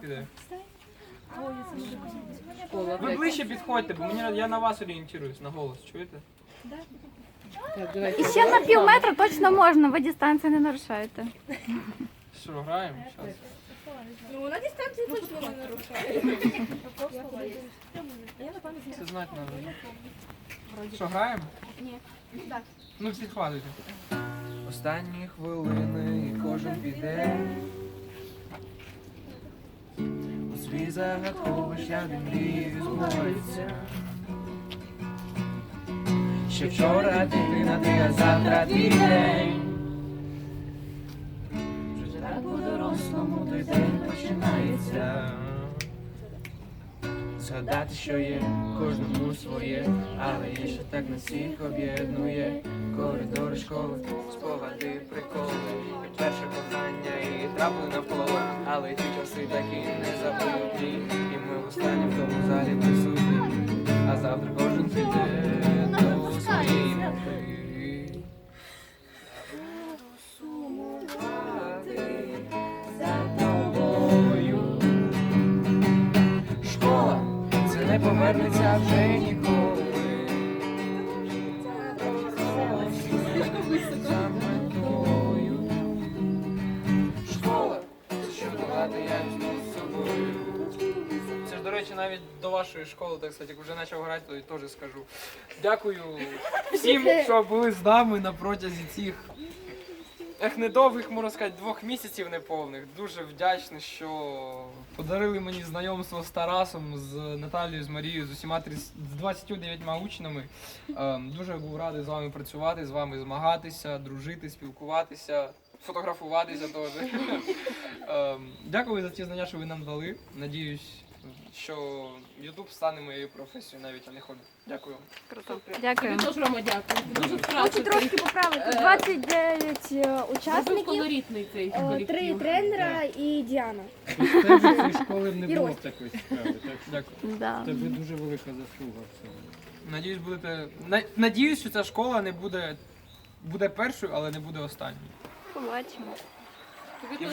піде. Ви ближче підходьте, бо мені я на вас орієнтуюсь, на голос, чуєте? І ще на пів метра точно можна, ви дистанцію не нарушаєте. Що, граємо? Щас. Ну, на дистанції точно не нарушає. Це знати треба. Що, граємо? Ні. Ну, підхватуйте. Останні хвилини і кожен піде. У свій загадковий шлях, де мрії збуваються. Ще вчора дитина, ти, а завтра твій день. Вже так по-дорослому той день починається. Згадати, що є, кожному своє, але є, що так нас всіх об'єднує. Коридори школи, спогади, приколи, і перше кохання, і трапли навколо, але ті часи такі не забуті. І ми в останнім в тому залі присутні, а завтра кожен піде до своєї мети. За тобою. Школа це не повернеться вже ніколи. Школа що давати я речі, навіть до вашої школи, так сказати, як вже почав грати, то і теж скажу. Дякую всім, що були з нами на протязі цих Ех, недовгих, можна сказати, двох місяців неповних. Дуже вдячний, що подарили мені знайомство з Тарасом, з Наталією, з Марією, з усіма 30 з 29 учнями. Ем, дуже був радий з вами працювати, з вами змагатися, дружити, спілкуватися, фотографуватися теж. Ем, дякую за ті знання, що ви нам дали. Надіюсь, що YouTube стане моєю професією, навіть я не ходжу. Дякую. Круто. Тобі Дякую. теж Рома дякую. Ти дуже Хочу трошки поправити. Е, 29 е, Зробив учасників, колоритний цей е, колектив. три тренера і Діана. В тебе цієї школи не І було Ростик. такої справи. Так що Дякую. Да. в тебе дуже велика заслуга в цьому. Надіюсь, будете. на- Надіюсь, що ця школа не буде. Буде першою, але не буде останньою. Побачимо. Тобі теж